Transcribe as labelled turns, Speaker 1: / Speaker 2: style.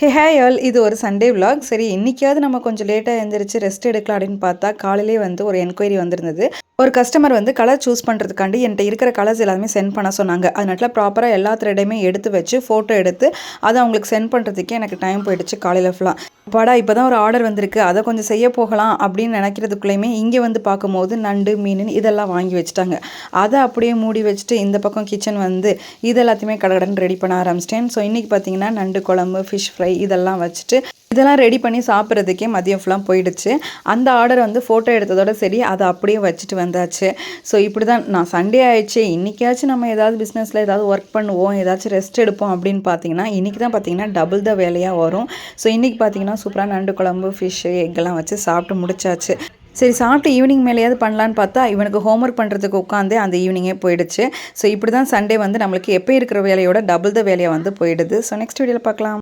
Speaker 1: ஹே hey all இது ஒரு Sunday vlog சரி இன்னைக்காவது நம்ம கொஞ்சம் லேட்டாக எழுந்திரிச்சு ரெஸ்ட் எடுக்கலாம் அப்படின்னு பார்த்தா காலையிலே வந்து ஒரு என்கொயரி வந்திருந்தது. ஒரு கஸ்டமர் வந்து கலர் சூஸ் பண்ணுறதுக்காண்டி என்கிட்ட இருக்கிற கலர்ஸ் எல்லாமே சென்ட் பண்ண சொன்னாங்க. அதனால ப்ராப்பராக எல்லா த்ரெடையுமே எடுத்து வச்சு ஃபோட்டோ எடுத்து அதை அவங்களுக்கு சென்ட் பண்ணுறதுக்கே எனக்கு டைம் போயிடுச்சு காலையில் ஃபுல்லாக படா இப்போ தான் ஒரு ஆர்டர் வந்திருக்கு. அதை கொஞ்சம் செய்ய போகலாம் அப்படின்னு நினைக்கிறதுக்குள்ளேயுமே இங்கே வந்து பார்க்கும்போது நண்டு மீன் இதெல்லாம் வாங்கி வச்சுட்டாங்க. அதை அப்படியே மூடி வச்சுட்டு இந்த பக்கம் கிச்சன் வந்து இது எல்லாத்தையுமே கடகடன் ரெடி பண்ண ஆரம்பிச்சிட்டேன். ஸோ இன்றைக்கி பார்த்தீங்கன்னா நண்டு குழம்பு ஃபிஷ் ஃப்ரை இதெல்லாம் வச்சுட்டு இதெல்லாம் ரெடி பண்ணி சாப்பிட்றதுக்கே மதியம் ஃபுல்லாக போயிடுச்சு. அந்த ஆர்டர் வந்து ஃபோட்டோ எடுத்ததோட சரி அதை அப்படியே வச்சுட்டு வந்தாச்சு. ஸோ இப்படி தான் நான் சண்டே ஆயிடுச்சு. இன்றைக்கியாச்சும் நம்ம ஏதாவது பிஸ்னஸில் ஏதாவது ஒர்க் பண்ணுவோம் ஏதாச்சும் ரெஸ்ட் எடுப்போம் அப்படின்னு பார்த்தீங்கன்னா இன்றைக்கி தான் பார்த்தீங்கன்னா டபுள் த வேலையாக வரும். ஸோ இன்றைக்கி பார்த்தீங்கன்னா சூப்பராக நண்டு குழம்பு ஃபிஷ்ஷு எக்கெல்லாம் வச்சு சாப்பிட்டு முடிச்சாச்சு. சரி சாப்பிட்டு ஈவினிங் மேலேயாவது பண்ணலான்னு பார்த்தா இவனுக்கு ஹோம்ஒர்க் பண்ணுறதுக்கு உட்காந்து அந்த ஈவினிங்கே போயிடுச்சு. ஸோ இப்படி தான் சண்டே வந்து நம்மளுக்கு எப்போ இருக்கிற வேலையோட டபுள் த வேலையை வந்து போயிடுது. ஸோ நெக்ஸ்ட் வீடியோவில் பார்க்கலாம்.